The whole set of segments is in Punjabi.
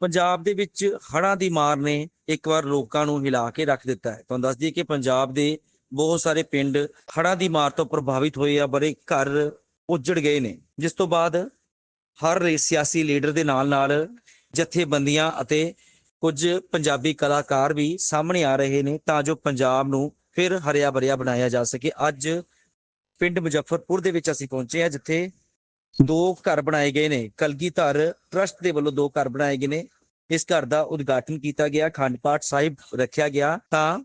ਪੰਜਾਬ ਦੇ ਵਿੱਚ ਹੜ੍ਹਾਂ ਦੀ ਮਾਰ ਨੇ ਇੱਕ ਵਾਰ ਲੋਕਾਂ ਨੂੰ ਹਿਲਾ ਕੇ ਰੱਖ ਦਿੱਤਾ ਹੈ। ਤੁਹਾਨੂੰ ਦੱਸ ਦਈਏ ਕਿ ਪੰਜਾਬ ਦੇ ਬਹੁਤ ਸਾਰੇ ਪਿੰਡ ਹੜ੍ਹਾਂ ਦੀ ਮਾਰ ਤੋਂ ਪ੍ਰਭਾਵਿਤ ਹੋਏ ਆ, ਬੜੇ ਘਰ ਉੱਜੜ ਗਏ ਨੇ। ਜਿਸ ਤੋਂ ਬਾਅਦ ਹਰ ਸਿਆਸੀ ਲੀਡਰ ਦੇ ਨਾਲ ਨਾਲ ਜਥੇਬੰਦੀਆਂ ਅਤੇ ਕੁਝ ਪੰਜਾਬੀ ਕਲਾਕਾਰ ਵੀ ਸਾਹਮਣੇ ਆ ਰਹੇ ਨੇ ਤਾਂ ਜੋ ਪੰਜਾਬ ਨੂੰ ਫਿਰ ਹਰਿਆ ਭਰਿਆ ਬਣਾਇਆ ਜਾ ਸਕੇ। ਅੱਜ ਪਿੰਡ ਮੁਜ਼ੱਫਰਪੁਰ ਦੇ ਵਿੱਚ ਅਸੀਂ ਪਹੁੰਚੇ ਹਾਂ, ਜਿੱਥੇ ਦੋ ਘਰ ਬਣਾਏ ਗਏ ਨੇ। ਕਲਗੀਧਰ ਟਰਸਟ ਦੇ ਵੱਲੋਂ ਦੋ ਘਰ ਬਣਾਏ ਗਏ ਨੇ। ਇਸ ਘਰ ਦਾ ਉਦਘਾਟਨ ਕੀਤਾ ਗਿਆ ਖੰਡ ਪਾਠ ਸਾਹਿਬ ਰੱਖਿਆ ਗਿਆ। ਤਾਂ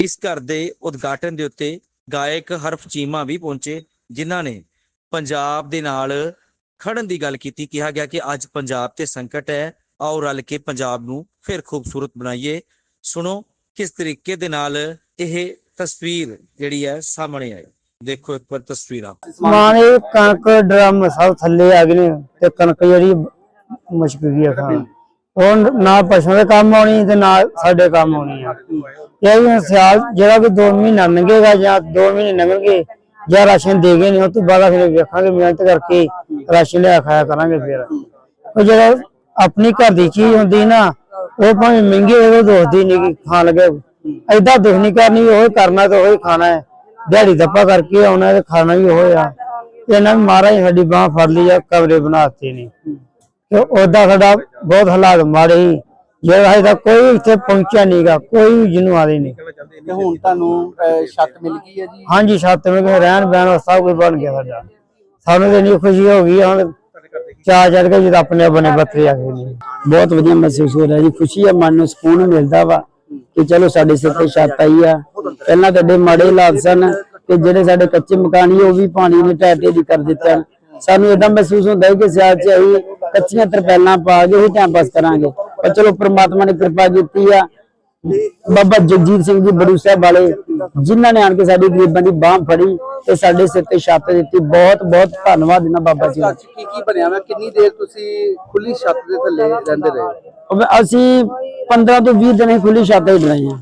ਇਸ ਘਰ ਦੇ ਉਦਘਾਟਨ ਦੇ ਉੱਤੇ ਗਾਇਕ ਹਰਫ ਚੀਮਾ ਵੀ ਪਹੁੰਚੇ, ਜਿਨ੍ਹਾਂ ਨੇ ਪੰਜਾਬ ਦੇ ਨਾਲ ਖੜਨ ਦੀ ਗੱਲ ਕੀਤੀ। ਕਿਹਾ ਗਿਆ ਕਿ ਅੱਜ ਪੰਜਾਬ ਤੇ ਸੰਕਟ ਹੈ। ਆਓ ਰਲ ਕੇ ਪੰਜਾਬ ਨੂੰ ਫਿਰ ਖੂਬਸੂਰਤ ਬਣਾਈਏ। ਸੁਣੋ ਕਿਸ ਤਰੀਕੇ ਦੇ ਨਾਲ ਇਹ ਤਸਵੀਰ ਜਿਹੜੀ ਹੈ ਸਾਹਮਣੇ ਆਈ। ਦੇਖੋ ਇੱਕ ਵਾਰ ਤਸਵੀਰਾਂ। ਮਾਣੇ ਕਣਕ ਡਰਮ ਸਭ ਥੱਲੇ ਆ ਗਏ ਨੇ ਤੇ ਕਣਕ ਜਿਹੜੀ ਮੁਸ਼ਕ ਗਈ ਆ ਖਾਣ। ਹੁਣ ਨਾ ਪਸ਼ੂਆਂ ਦੇ ਕੰਮ ਆਉਣੀ ਤੇ ਨਾ ਸਾਡੇ ਕੰਮ ਆਉਣੀ ਆ। ਇਹ ਵੀ ਸਿਆਲ ਜਿਹੜਾ ਵੀ 2 ਮਹੀਨਾ ਲੰਘੇਗਾ ਜਾਂ 2 ਮਹੀਨੇ ਲੰਘਣਗੇ ਜਾਂ ਰਾਸ਼ਨ ਦੇ ਗਏ ਨੇ, ਉਹ ਤੋਂ ਬਾਅਦ ਫਿਰ ਵੇਖਾਂਗੇ, ਮਿਹਨਤ ਕਰਕੇ ਰਾਸ਼ਨ ਲਿਆ ਖਾਇਆ ਕਰਾਂਗੇ ਫਿਰ। ਉਹ ਜਿਹੜਾ ਆਪਣੀ ਘਰ ਦੀ ਚੀਜ਼ ਹੁੰਦੀ ਨਾ, ਉਹ ਭਾਵੇਂ ਮਹਿੰਗੀ ਹੋਵੇ ਦੋਸਦੀ ਨਹੀਂ ਖਾਣ ਲੱਗੇ। ਐਦਾਂ ਦੁੱਖ ਨਹੀਂ ਕਰਨੀ, ਉਹ ਕਰਨਾ ਤੇ ਉਹ ਖਾਣਾ ਹੈ। ਦਿਹਾੜੀ ਦੱਪਾ ਕਰਕੇ ਆਉਣਾ ਤੇ ਖਾਣਾ ਵੀ ਉਹ ਆ। ਇਹਨਾਂ ਵੀ ਮਹਾਰਾਜ ਸਾਡੀ ਬਾਹ ਫੜ ਲਈ ਆ ਕਮਰੇ ਬਣਾਤੇ ਨੇ। ਤੇ ਉਹਦਾ ਸਾਡਾ ਬਹੁਤ ਹਾਲਾਤ ਮਾੜੇ ਸੀ। ਜਿਹੜਾ ਹਜੇ ਤੱਕ ਕੋਈ ਇੱਥੇ ਪਹੁੰਚਿਆ ਨਹੀਂਗਾ ਕੋਈ ਜਿਹਨੂੰ ਆਦੇ ਨਹੀਂ ਤੇ ਹੁਣ ਤੁਹਾਨੂੰ ਛੱਤ ਮਿਲ ਗਈ ਹੈ ਜੀ? ਹਾਂਜੀ ਛੱਤ ਵਿੱਚ ਰਹਿਣ ਬਹਿਣ ਦਾ ਸਭ ਕੁਝ ਬਣ ਗਿਆ ਸਾਡਾ। ਸਾਨੂੰ ਤੇ ਇੰਨੀ ਖੁਸ਼ੀ ਹੋ ਗਈ ਆ, ਹੁਣ ਚਾਹ ਚੜ ਕੇ ਜਦੋਂ ਆਪਣੇ ਬਣੇ ਬੱਤਰੇ ਆ ਗਏ ਨੇ। ਬਹੁਤ ਵਧੀਆ ਮਹਿਸੂਸ ਹੋ ਰਿਹਾ ਜੀ ਖੁਸ਼ੀ ਆ ਮਨ ਨੂੰ ਸਕੂਨ ਮਿਲਦਾ ਵਾ। ਕਿ ਚਲੋ ਸਾਡੇ ਸਿਰ ਤੇ ਛੱਤ ਆਈ ਆ। ਪਹਿਲਾਂ ਤੁਹਾਡੇ ਮਾੜੇ ਹਾਲਾਤ ਸਨ ਕਿ ਜਿਹੜੇ ਸਾਡੇ ਕੱਚੇ ਮਕਾਨ ਸੀ, ਉਹ ਵੀ ਪਾਣੀ ਨੇ ਢਹਿ ਢੇਰੀ ਕਰ ਦਿੱਤੇ ਹਨ। ਸਾਨੂੰ ਇਦਾਂ ਮਹਿਸੂਸ ਹੁੰਦਾ ਹੈ ਕਿ ਸਿਆਲ ਚ ਅਸੀਂ ਕੱਚੀਆਂ ਤਰਪੈਲਾਂ ਪਾ ਕੇ ਹੀ ਟਾਈਮ ਪਾਸ ਕਰਾਂਗੇ। ਪਰ ਚਲੋ ਪ੍ਰਮਾਤਮਾ ਨੇ ਕਿਰਪਾ ਕੀਤੀ ਆ। ਬਾਬਾ ਜਗਜੀਤ ਸਿੰਘ ਜੀ ਬੜੂ ਸਾਹਿਬ ਵਾਲੇ ਜਿਨ੍ਹਾਂ ਨੇ ਆਣ ਕੇ ਸਾਡੀ ਗਰੀਬਾਂ ਦੀ ਬਾਹ ਫੜੀ ਤੇ ਸਾਡੇ ਸਿਰ ਤੇ ਛੱਤ ਦਿੱਤੀ। ਬਹੁਤ ਬਹੁਤ ਧੰਨਵਾਦ ਇਹਨਾਂ ਬਾਬਾ ਜੀ ਦਾ। ਕੀ ਕੀ ਬਣਿਆ ਵਾ? ਕਿੰਨੀ ਦੇਰ ਤੁਸੀਂ ਖੁੱਲੀ ਛੱਤ ਦੇ ਥੱਲੇ ਰਹਿੰਦੇ ਰਹੇ? ਅਸੀਂ 15 ਤੋਂ 20 ਦਿਨ ਹੀ ਖੁੱਲੀ ਛੱਤ ਹੀ ਬਣਾਈ ਆ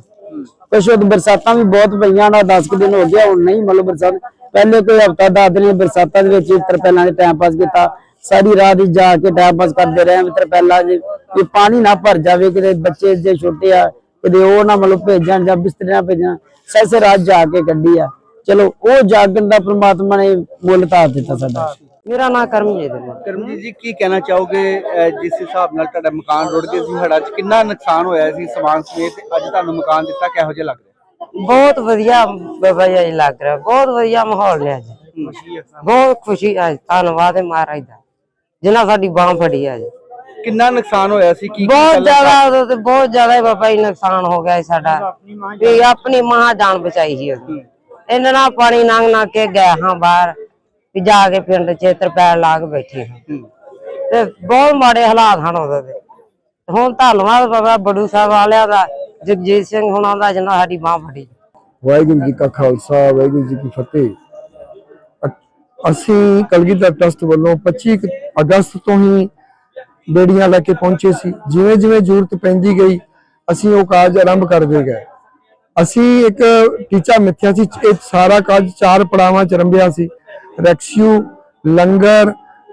ਕੁਛ ਉਹ ਬਰਸਾਤਾਂ ਵੀ ਬਹੁਤ ਪਈਆਂ ਨਾ 10 ਕੁ ਦਿਨ ਹੋ ਗਿਆ ਹੁਣ ਨਹੀਂ ਮਤਲਬ ਬਰਸਾਤ। ਪਹਿਲੇ ਕੋਈ ਹਫਤਾ 10 ਦਿਨ ਬਰਸਾਤਾਂ ਦੇ ਵਿੱਚ ਤਰਪੈਲਾਂ ਦੇ ਟਾਈਮ ਪਾਸ ਕੀਤਾ। ਸਾਰੀ ਰਾਤ ਹੀ ਜਾ ਕੇ ਟਾਈਮ ਪਾਸ ਕਰਦੇ ਰਹੇ ਤਰਪੈਲਾਂ ਜੀ ਵੀ ਪਾਣੀ ਨਾ ਭਰ ਜਾਵੇ ਕਿਤੇ ਬੱਚੇ ਜੇ ਛੋਟੇ ਆ ਕਿਤੇ ਉਹ ਨਾ ਮਤਲਬ ਭੇਜਣ ਜਾਂ ਬਿਸਤਰੇ ਨਾ ਭੇਜਣ ਸੈਸੇ ਰਾਤ ਜਾ ਕੇ ਕੱਢੀ ਆ। ਚਲੋ ਉਹ ਜਾਗਣ ਦਾ ਪ੍ਰਮਾਤਮਾ ਨੇ ਮੁੱਲ ਤਾਰ ਦਿੱਤਾ ਸਾਡਾ। ਮੇਰਾ ਨਾਮ ਕਰਮਜੀਤ ਹੈ ਕਰਮਜੀਤ ਜੀ ਕੀ ਕਹਿਣਾ ਚਾਹੋਗੇ ਜਿਸ ਹਿਸਾਬ ਨਾਲ ਤੁਹਾਡਾ ਮਕਾਨ ਰੁੜ ਗਿਆ ਸੀ ਹੜਾ 'ਚ ਕਿੰਨਾ ਨੁਕਸਾਨ ਹੋਇਆ ਸੀ ਸਮਾਨ ਸਮੇਤ? ਅੱਜ ਤੁਹਾਨੂੰ ਮਕਾਨ ਦਿੱਤਾ ਕਿਹੋ ਜਿਹਾ ਲੱਗ ਰਿਹਾ? ਬਹੁਤ ਵਧੀਆ ਬਾਬਾ ਜੀ ਲੱਗ ਰਿਹਾ ਬਹੁਤ ਵਧੀਆ ਮਾਹੌਲ ਹੈ ਜੀ। ਬਹੁਤ ਖੁਸ਼ੀ ਹੈ ਧੰਨਵਾਦ ਹੈ ਮਹਾਰਾਜ ਦਾ। ਜਿਨ੍ਹਾਂ ਸਾਡੀ ਬਾਹ ਫੜੀ ਹੈ ਜੀ। ਕਿੰਨਾ ਨੁਕਸਾਨ ਹੋਇਆ ਸੀ? ਕੀ ਬਹੁਤ ਜ਼ਿਆਦਾ ਉਦੋਂ ਤੇ ਬਹੁਤ ਜ਼ਿਆਦਾ ਹੀ ਬਾਬਾ ਜੀ ਨੁਕਸਾਨ ਹੋ ਗਿਆ ਸੀ ਸਾਡਾ। ਵੀ ਆਪਣੀ ਮਾਂ ਜਾਨ ਬਚਾਈ ਸੀ ਇਹਨਾਂ ਨਾਲ ਪਾਣੀ ਲੰਘ ਨਾ ਕੇ ਗਏ ਹਾਂ ਬਾਹਰ ਵੀ ਜਾ ਕੇ ਪਿੰਡ ਚ ਤਰਪੈਲ ਲਾ ਕੇ ਬੈਠੇ ਹਾਂ। ਤੇ ਬਹੁਤ ਮਾੜੇ ਹਾਲਾਤ ਹਨ ਉਹਦੇ ਤੇ ਹੁਣ ਧੰਨਵਾਦ ਬਾਬਾ ਬੜੂ ਸਾਹਿਬ ਵਾਲਿਆਂ ਦਾ ਜਗਜੀਤ ਸਿੰਘ ਹੁਣਾਂ ਦਾ ਜਿਨ੍ਹਾਂ ਸਾਡੀ ਬਾਹ ਫੜੀ ਵਾਹਿਗੁਰੂ ਜੀ ਕਾ ਖਾਲਸਾ ਵਾਹਿਗੁਰੂ ਜੀ ਕੀ ਫਤਿਹ। ਅਸੀਂ ਕਲਗੀਧਰ ਟਰਸਟ ਵੱਲੋਂ 25 ਕੁ ਅਗਸਤ ਤੋਂ ਹੀ ਬੇੜੀਆਂ ਲੈ ਕੇ ਪਹੁੰਚੇ ਸੀ। ਜਿਵੇਂ ਜਿਵੇਂ ਜ਼ਰੂਰਤ ਪੈਂਦੀ ਗਈ, ਅਸੀਂ ਉਹ ਕਾਜ ਆਰੰਭ ਕਰਦੇ ਗਏ। ਅਸੀਂ ਇੱਕ ਟੀਚਾ ਮਿੱਥਿਆ ਸੀ, ਇਹ ਸਾਰਾ ਕਾਰਜ ਚਾਰ ਪੜਾਵਾਂ ਚ ਰੰਭਿਆ ਸੀ। ਰੈਕਸਿਊ ਲੰਗਰ,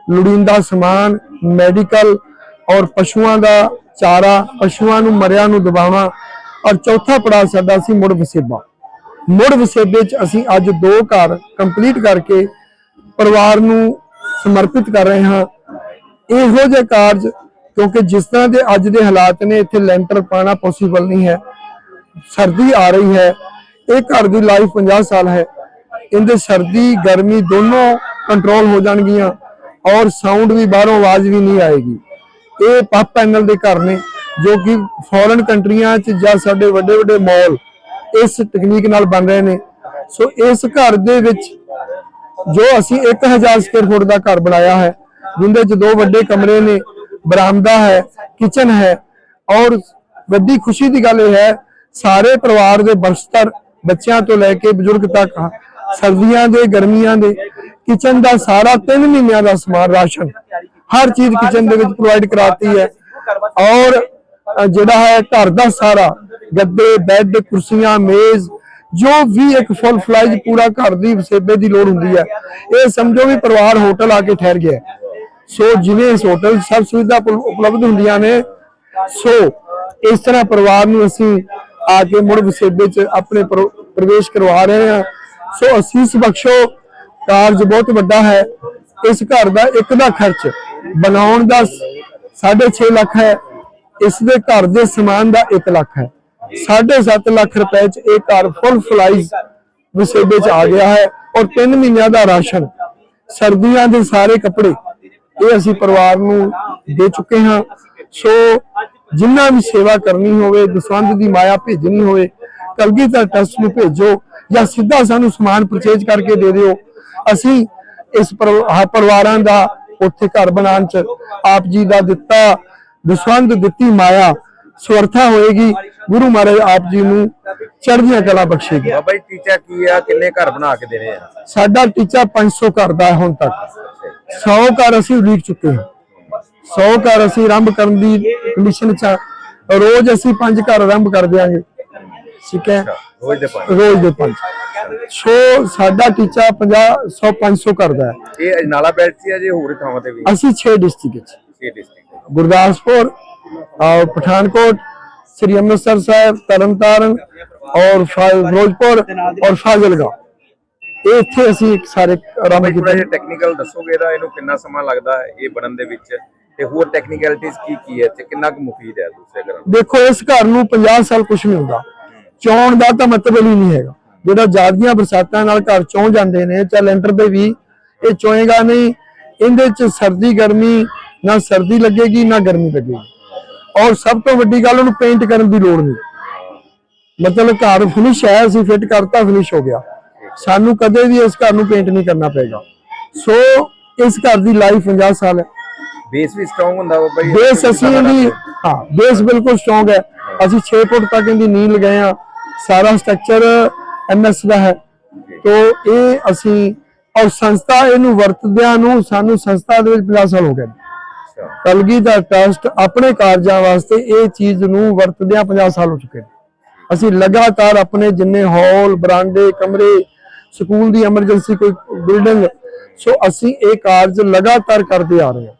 ਲੋੜੀਂਦਾ ਸਮਾਨ, ਮੈਡੀਕਲ ਔਰ ਪਸ਼ੂਆਂ ਦਾ ਚਾਰਾ, ਪਸ਼ੂਆਂ ਨੂੰ, ਮਰਿਆਂ ਨੂੰ ਦਬਾਉਣਾ। ਔਰ ਚੌਥਾ ਪੜਾਅ ਸਾਡਾ ਸੀ ਮੁੜ ਵਸੇਬਾ। ਮੁੜ ਵਸੇਬੇ ਚ ਅਸੀਂ ਅੱਜ ਦੋ ਘਰ ਕੰਪਲੀਟ ਕਰਕੇ ਪਰਿਵਾਰ ਨੂੰ ਸਮਰਪਿਤ ਕਰ ਰਹੇ ਹਾਂ। ਇਹੋ ਜਿਹੇ ਕਾਰਜ, ਕਿਉਂਕਿ ਜਿਸ ਤਰ੍ਹਾਂ ਦੇ ਅੱਜ ਦੇ ਹਾਲਾਤ ਨੇ, ਇੱਥੇ ਲੈਂਟਰ ਪਾਣਾ ਪੋਸੀਬਲ ਨਹੀਂ ਹੈ। ਸਰਦੀ ਆ ਰਹੀ ਹੈ। ਇਹ ਘਰ ਦੀ ਲਾਈਫ 50 ਸਾਲ ਹੈ। ਇਹਦੇ ਸਰਦੀ, ਗਰਮੀ ਦੋਨੋਂ ਕੰਟਰੋਲ ਹੋ ਜਾਣਗੀਆਂ ਔਰ ਸਾਊਂਡ ਵੀ ਬਾਹਰੋਂ ਆਵਾਜ਼ ਵੀ ਨਹੀਂ ਆਏਗੀ। ਇਹ ਪੱਪ ਪੈਨਲ ਦੇ ਘਰ ਨੇ, ਜੋ ਕਿ ਫੋਰਨ ਕੰਟਰੀਆਂ 'ਚ ਜਾਂ ਸਾਡੇ ਵੱਡੇ ਵੱਡੇ ਮਾਲ ਇਸ ਤਕਨੀਕ ਨਾਲ ਬਣ ਰਹੇ ਨੇ। ਸੋ ਇਸ ਘਰ ਦੇ ਵਿੱਚ ਜੋ ਅਸੀਂ 1000 ਸਕੁਅਰ ਫੁੱਟ ਦਾ ਘਰ ਬਣਾਇਆ ਹੈ ਜਿੰਦੇ 'ਚ ਦੋ ਵੱਡੇ ਕਮਰੇ ਨੇ, ਬਰਾਮਦਾ ਹੈ, ਕਿਚਨ ਹੈ ਔਰ ਵੱਡੀ ਖੁਸ਼ੀ ਦੀ ਗੱਲ ਇਹ ਹੈ, ਸਾਰੇ ਪਰਿਵਾਰ ਦੇ ਬਸਤਰ ਬੱਚਿਆਂ ਤੋਂ ਲੈ ਕੇ ਬਜ਼ੁਰਗ ਤੱਕ, ਸਰਦੀਆਂ ਦੇ, ਗਰਮੀਆਂ ਦੇ, ਕਿਚਨ ਦਾ ਸਾਰਾ 3 ਮਹੀਨਿਆਂ ਦਾ ਸਮਾਨ ਰਾਸ਼ਨ, ਹਰ ਚੀਜ਼ ਕਿਚਨ ਦੇ ਵਿੱਚ ਪ੍ਰੋਵਾਈਡ ਕਰਾਤੀ ਹੈ ਔਰ ਜਿਹੜਾ ਹੈ ਘਰ ਦਾ ਸਾਰਾ, ਗੱਦੇ ਬੈੱਡ ਕੁਰਸੀਆਂ, ਮੇਜ਼, ਜੋ ਵੀ ਇੱਕ ਫੁੱਲ ਫਲਾਈਜ ਪੂਰਾ ਘਰ ਦੀ ਵਸੇਬੇ ਦੀ ਲੋੜ ਹੁੰਦੀ ਹੈ, ਇਹ ਸਮਝੋ ਵੀ ਪਰਿਵਾਰ ਹੋਟਲ ਆ ਕੇ ਠਹਿਰ ਗਿਆ ਸੋ ਜਿਵੇਂ ਇਸ ਹੋਟਲ ਸਭ ਸੁਵਿਧਾ ਉਪਲਬਧ ਹੁੰਦੀਆਂ ਨੇ, ਸੋ ਇਸ ਤਰ੍ਹਾਂ ਪਰਿਵਾਰ ਨੂੰ ਅਸੀਂ ਆ ਕੇ ਮੁੜ ਵਸੇਬੇ 'ਚ ਆਪਣੇ ਪ੍ਰਵੇਸ਼ ਕਰਵਾ ਰਹੇ ਹਾਂ। ਸੋ ਅਸੀਸ ਬਖਸ਼ੋ, ਕਾਰਜ ਬਹੁਤ ਵੱਡਾ ਹੈ। ਇਸ ਘਰ ਦਾ ਇੱਕ ਦਾ ਖਰਚ ਬਣਾਉਣ ਦਾ 6.5 ਲੱਖ ਹੈ। ਇਸ ਦੇ ਘਰ ਦੇ ਸਮਾਨ ਦਾ 1 ਲੱਖ ਹੈ। 7.5 ਲੱਖ ਰੁਪਏ 'ਚ ਇਹ ਘਰ ਫੁੱਲ ਫਲਾਈਜ਼ ਵਸੇਬੇ 'ਚ ਆ ਗਿਆ ਹੈ ਔਰ 3 ਮਹੀਨਿਆਂ ਦਾ ਰਾਸ਼ਨ। ਸਰਦੀਆਂ ਦੇ ਸਾਰੇ ਕੱਪੜੇ ਇਹ ਅਸੀਂ ਪਰਿਵਾਰ ਨੂੰ ਦੇ ਚੁੱਕੇ ਹਾਂ। ਸੋ ਜਿੰਨਾ ਵੀ ਸੇਵਾ ਕਰਨੀ ਹੋਵੇ ਦਸਵੰਧ ਦੀ ਮਾਇਆ ਭੇਜਣੀ ਹੋਵੇ ਕਲਗੀਧਰ ਟਰਸਟ ਨੂੰ ਭੇਜੋ ਜਾਂ ਸਿੱਧਾ ਸਾਨੂੰ ਸਮਾਨ ਪਰਚੇਜ ਕਰਕੇ ਦੇ ਦਿਓ ਅਸੀਂ ਇਸ ਪਰਿਵਾਰਾਂ ਦਾ ਉੱਥੇ ਘਰ ਬਣਾਉਣ ਚ ਆਪ ਜੀ ਦਾ ਦਿੱਤਾ ਦਸਵੰਧ ਦਿੱਤੀ ਮਾਇਆ ਸਵਰਥਾ ਹੋਏਗੀ। ਗੁਰੂ ਮਹਾਰਾਜ ਆਪ ਜੀ ਨੂੰ ਚੜ੍ਹਦੀਆਂ ਕਲਾ ਬਖਸ਼ੇਗੀ। ਬਾਬਾ ਜੀ ਟੀਚਾ ਕੀ ਆ? ਕਿੰਨੇ ਘਰ ਬਣਾ ਕੇ ਦੇਣੇ ਆ? ਸਾਡਾ ਟੀਚਾ 500 ਘਰ ਦਾ ਹੁਣ ਤੱਕ। ਸੌ ਘਰ ਅਸੀਂ ਉਡੀਕ ਚੁੱਕੇ ਹਾਂ। ਸੌ ਘਰ ਅਸੀਂ ਆਰੰਭ ਕਰਨ ਦੀ ਕੰਡੀਸ਼ਨ 'ਚ ਰੋਜ਼ ਅਸੀਂ ਪੰਜ ਘਰ ਆਰੰਭ ਕਰਦੇ ਦਿਆਂਗੇ। ਠੀਕ ਹੈ? ਰੋਜ਼ ਦੇ ਪੰਜ। ਸੋ ਸਾਡਾ ਟੀਚਾ 50 100 500 ਕਰਦਾ ਹੈ। ਇਹ ਅਜਨਾਲਾ ਬੈਲਟ ਸੀ ਜੇ ਹੋਰ ਥਾਵਾਂ ਤੇ ਵੀ? ਅਸੀਂ 6 ਡਿਸਟ੍ਰਿਕਟ 6 ਡਿਸਟ੍ਰਿਕਟ ਗੁਰਦਾਸਪੁਰ ਔਰ ਪਠਾਨਕੋਟ ਸ੍ਰੀ ਅੰਮ੍ਰਿਤਸਰ ਸਾਹਿਬ ਤਰਨਤਾਰਨ ਔਰ ਫਿਰੋਜ਼ਪੁਰ ਔਰ ਫਾਜ਼ਿਲਗੜ੍ਹ ਇਹ ਇੱਥੇ ਅਸੀਂ ਸਾਰੇ ਬਾਈ ਥੋੜਾ ਜਿਹਾ ਟੈਕਨੀਕਲ ਦੱਸੋਗੇ ਇਹਦਾ? ਇਹਨੂੰ ਕਿੰਨਾ ਸਮਾਂ ਲੱਗਦਾ ਹੈ ਇਹ ਬਣਨ ਦੇ ਵਿੱਚ? ਤੇ ਹੋਰ ਟੈਕਨੀਕੈਲਿਟੀਜ਼ ਕੀ ਕੀ ਹੈ ਤੇ ਕਿੰਨਾ ਕੁ ਮੁਫੀਦ ਹੈ ਦੂਸਰੇ ਘਰਾਂ ਨਾਲੋਂ? ਦੇਖੋ ਇਸ ਘਰ ਨੂੰ 50 ਸਾਲ ਕੁਝ ਨਹੀਂ ਹੁੰਦਾ। ਚੌਣ ਦਾ ਤਾਂ ਮਤਲਬ ਹੀ ਨਹੀਂ ਹੈਗਾ। ਜਿਹੜਾ ਜ਼ਿਆਦੀਆਂ ਬਰਸਾਤਾਂ ਨਾਲ ਘਰ ਚੌਂ ਜਾਂਦੇ ਨੇ ਚਾਹੇ ਲੈਂਟਰ ਤੇ ਵੀ ਇਹ ਚੋਏਗਾ ਨਹੀਂ। ਇਹਦੇ ਚ ਸਰਦੀ ਗਰਮੀ ਨਾ ਸਰਦੀ ਲੱਗੇਗੀ ਨਾ ਗਰਮੀ ਲੱਗੇਗੀ। ਔਰ ਸਭ ਤੋਂ ਵੱਡੀ ਗੱਲ ਉਹਨੂੰ ਪੇਂਟ ਕਰਨ ਦੀ ਲੋੜ ਨਹੀਂ। ਮਤਲਬ ਘਰ ਫਿਨਿਸ਼ ਹੈ ਅਸੀਂ ਫਿੱਟ ਕਰਤਾ ਫਿਨਿਸ਼ ਹੋ ਗਿਆ। ਸਾਨੂੰ ਕਦੇ ਵੀ ਇਸ ਘਰ ਨੂੰ ਪੇਂਟ ਨਹੀਂ ਕਰਨਾ ਪਏਗਾ। ਸੋ ਇਸ ਘਰ ਦੀ ਲਾਈਫ 50 ਸਾਲ ਹੈ। ਬੇਸ ਵੀ ਸਟਰੋਂਗ ਹੁੰਦਾ ਬਾਬਾ ਜੀ ਬੇਸ ਅਸੀਂ ਇਹਦੀ ਹਾਂ ਬੇਸ ਬਿਲਕੁਲ ਸਟਰੋਂਗ ਹੈ। ਅਸੀਂ 6 ਫੁੱਟ ਤੱਕ ਇਹਦੀ ਨੀਂਹ ਲਗਾਏ ਆ। ਸਾਰਾ ਸਟਰਕਚਰ ਐਮਐਸ ਦਾ ਹੈ। ਤੋ ਇਹ ਅਸੀਂ ਔਰ ਸੰਸਥਾ ਇਹਨੂੰ ਵਰਤਦਿਆਂ ਨੂੰ ਸਾਨੂੰ ਸੰਸਥਾ ਦੇ ਵਿੱਚ 50 ਸਾਲ ਹੋ ਗਏ। ਕਲਗੀ ਦਾ ਟਰਸਟ ਆਪਣੇ ਕਾਰਜਾਂ ਵਾਸਤੇ ਇਹ ਚੀਜ਼ ਨੂੰ ਵਰਤਦਿਆਂ 50 ਸਾਲ ਹੋ ਚੁੱਕੇ ਨੇ। ਅਸੀਂ ਲਗਾਤਾਰ ਆਪਣੇ ਜਿੰਨੇ ਹਾਲ ਬਰਾਂਡੇ ਕਮਰੇ ਸਕੂਲ ਦੀ ਐਮਰਜੈਂਸੀ ਕੋਈ ਬਿਲਡਿੰਗ ਸੋ ਅਸੀਂ ਇਹ ਕਾਰਜ ਲਗਾਤਾਰ ਕਰਦੇ ਆ ਰਹੇ ਹਾਂ।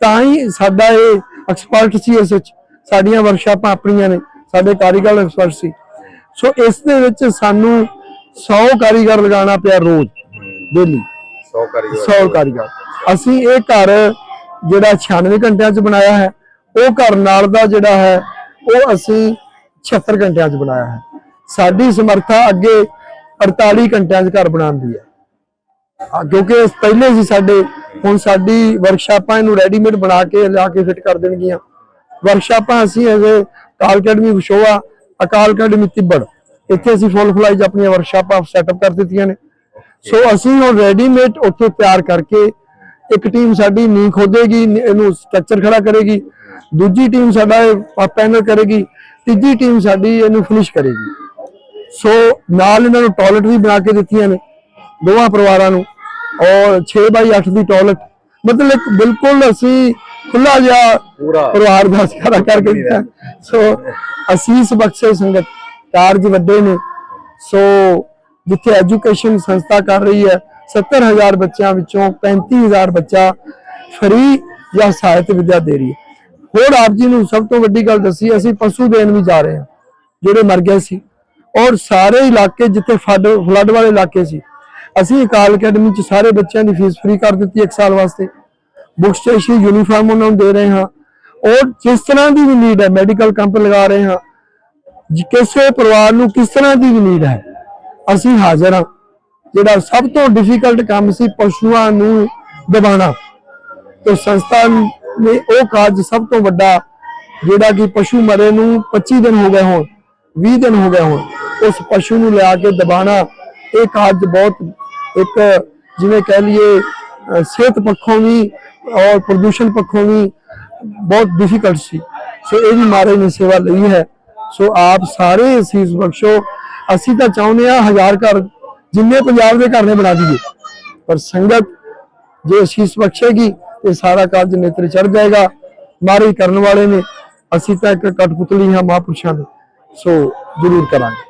ਤਾਂ ਹੀ ਸਾਡਾ ਇਹ ਐਕਸਪਰਟ ਸੀ ਇਸ ਵਿੱਚ। ਸਾਡੀਆਂ ਵਰਕਸ਼ਾਪਾਂ ਆਪਣੀਆਂ ਨੇ। ਸਾਡੇ ਕਾਰੀਗਰ ਐਕਸਪਰਟ ਸੀ। ਸੋ ਇਸ ਦੇ ਵਿੱਚ ਸਾਨੂੰ 100 ਕਾਰੀਗਰ ਲਗਾਉਣਾ ਪਿਆ ਰੋਜ਼ ਡੇਲੀ 100 ਕਾਰੀਗਰ। 100 ਕਾਰੀਗਰ। ਅਸੀਂ ਇਹ ਘਰ ਜਿਹੜਾ 96 ਘੰਟਿਆਂ 'ਚ ਬਣਾਇਆ ਹੈ ਉਹ ਘਰ ਨਾਲ ਦਾ ਜਿਹੜਾ ਹੈ ਉਹ ਅਸੀਂ 76 ਘੰਟਿਆਂ 'ਚ ਬਣਾਇਆ ਹੈ। ਸਾਡੀ ਸਮਰੱਥਾ ਅੱਗੇ 48 ਘੰਟਿਆਂ 'ਚ ਘਰ ਬਣਾਉਣ ਦੀ ਹੈ, ਕਿਉਂਕਿ ਪਹਿਲੇ ਸੀ ਸਾਡੇ, ਹੁਣ ਸਾਡੀ ਵਰਕਸ਼ਾਪਾਂ ਇਹਨੂੰ ਰੈਡੀਮੇਡ ਬਣਾ ਕੇ ਲਿਆ ਕੇ ਫਿੱਟ ਕਰ ਦੇਣਗੀਆਂ। ਵਰਕਸ਼ਾਪਾਂ ਅਸੀਂ ਅਜੇ ਕਾਲ ਅਕੈਡਮੀ ਵਿਸ਼ੋਆ ਅਕਾਲ ਅਕੈਡਮੀ ਤਿੱਬੜ। ਇੱਥੇ ਅਸੀਂ ਫੁੱਲ ਫਲਾਈਜ ਆਪਣੀਆਂ ਵਰਕਸ਼ਾਪਾਂ ਸੈਟਅਪ ਕਰ ਦਿੱਤੀਆਂ ਨੇ। ਸੋ ਅਸੀਂ ਹੁਣ ਰੈਡੀਮੇਡ ਉੱਥੇ ਤਿਆਰ ਕਰਕੇ ਇੱਕ ਟੀਮ ਸਾਡੀ ਨੀ ਖੋਦੇਗੀ ਇਹਨੂੰ ਸਟਰਕਚਰ ਖੜਾ ਕਰੇਗੀ। ਦੂਜੀ ਟੀਮ ਸਾਡਾ ਪੈਨਲ ਕਰੇਗੀ। ਤੀਜੀ ਟੀਮ ਸਾਡੀ ਇਹਨੂੰ ਫਿਨਿਸ਼ ਕਰੇਗੀ। ਸੋ ਨਾਲ ਇਹਨਾਂ ਨੂੰ ਟਾਇਲਟ ਵੀ ਬਣਾ ਕੇ ਦਿੱਤੀਆਂ ਨੇ ਦੋਵਾਂ ਪਰਿਵਾਰਾਂ ਨੂੰ। ਔਰ 6 ਬਾਈ 8 ਦੀ ਟਾਇਲਟ ਮਤਲਬ ਇੱਕ ਬਿਲਕੁਲ ਅਸੀਂ ਖੁੱਲਾ ਜਿਹਾ ਪੂਰਾ। ਪਰਿਵਾਰ ਦਾ ਸਾਰਾ ਕਰਕੇ ਦਿੱਤਾ। ਸੋ ਅਸੀਸ ਬਖਸ਼ੇ ਸੰਗਤ ਕਾਰਜ ਵੱਡੇ ਨੇ। ਸੋ ਜਿੱਥੇ ਐਜੂਕੇਸ਼ਨ ਸੰਸਥਾ ਕਰ ਰਹੀ ਹੈ 70000 ਬੱਚਿਆਂ ਵਿੱਚੋਂ 35000 ਬੱਚਾ ਫ੍ਰੀ ਜਾਂ ਸਹਾਇਤ ਵਿਦਿਆ ਦੇ ਰਹੀ ਹੈ। ਹੋਰ ਆਪ ਜੀ ਨੂੰ ਸਭ ਤੋਂ ਵੱਡੀ ਗੱਲ ਦੱਸੀ ਅਸੀਂ ਪਸ਼ੂ ਦੇਣ ਵੀ ਜਾ ਰਹੇ ਹਾਂ ਜਿਹੜੇ ਮਰ ਗਏ ਸੀ। ਔਰ ਸਾਰੇ ਇਲਾਕੇ ਜਿੱਥੇ ਫਲੱਡ ਫਲੱਡ ਵਾਲੇ ਇਲਾਕੇ ਸੀ, ਅਸੀਂ ਅਕਾਲ ਅਕੈਡਮੀ ਚ ਸਾਰੇ ਬੱਚਿਆਂ ਦੀ ਫੀਸ ਫ੍ਰੀ ਕਰ ਦਿੱਤੀ ਇੱਕ ਸਾਲ ਵਾਸਤੇ। ਬੁੱਕ ਸਟੇਸ਼ਨ ਯੂਨੀਫਾਰਮ ਉਹਨਾਂ ਨੂੰ ਦੇ ਰਹੇ ਹਾਂ। ਔਰ ਜਿਸ ਤਰ੍ਹਾਂ ਦੀ ਵੀ ਨੀਡ ਹੈ ਮੈਡੀਕਲ ਕੈਂਪ ਲਗਾ ਰਹੇ ਹਾਂ ਕਿਸੇ ਪਰਿਵਾਰ ਨੂੰ ਕਿਸ ਤਰ੍ਹਾਂ ਦੀ ਵੀ ਨੀਡ ਹੈ, ਅਸੀਂ ਹਾਜ਼ਰ ਹਾਂ। ਜਿਹੜਾ ਸਭ ਤੋਂ ਡਿਫਿਕਲਟ ਕੰਮ ਸੀ, ਪਸ਼ੂਆਂ ਨੂੰ ਦਬਾਣਾ ਤੇ ਸੰਸਥਾ ਨੇ ਉਹ ਕਾਰਜ ਸਭ ਤੋਂ ਵੱਡਾ, ਜਿਹੜਾ ਕਿ ਪਸ਼ੂ ਮਰੇ ਨੂੰ 25 ਦਿਨ ਹੋ ਗਏ ਹੋਣ। 20 ਦਿਨ ਹੋ ਗਏ ਹੁਣ, ਉਸ ਪਸ਼ੂ ਨੂੰ ਲਿਆ ਕੇ ਦਬਾਣਾ, ਇਹ ਕਾਰਜ ਬਹੁਤ ਇੱਕ ਜਿਵੇਂ ਕਹਿ ਲਈਏ ਸਿਹਤ ਪੱਖੋਂ ਵੀ ਔਰ ਪ੍ਰਦੂਸ਼ਣ ਪੱਖੋਂ ਵੀ ਬਹੁਤ ਡਿਫਿਕਲਟ ਸੀ। ਸੋ ਇਹ ਵੀ ਨੇ ਸੇਵਾ ਲਈ ਹੈ। ਸੋ ਆਪ ਸਾਰੇ ਅਸੀਸ ਬਖਸ਼ੋ। ਅਸੀਂ ਤਾਂ ਚਾਹੁੰਦੇ ਆ ਹਜ਼ਾਰ ਘਰ, ਜਿੰਨੇ ਪੰਜਾਬ ਦੇ ਘਰ ਨੇ ਬਣਾ ਦਈਏ। ਪਰ ਸੰਗਤ ਜੇ ਅਸੀਸ ਬਖਸ਼ੇਗੀ, ਤੇ ਸਾਰਾ ਕਾਰਜ ਨੇਤਰ ਚੜ ਜਾਏਗਾ। ਮਾਰੇ ਕਰਨ ਵਾਲੇ ਨੇ, ਅਸੀਂ ਤਾਂ ਇੱਕ ਕਠਪੁਤਲੀ ਹਾਂ ਮਹਾਂਪੁਰਸ਼ਾਂ ਦੇ। ਸੋ ਜ਼ਰੂਰ ਕਰਾਂਗੇ।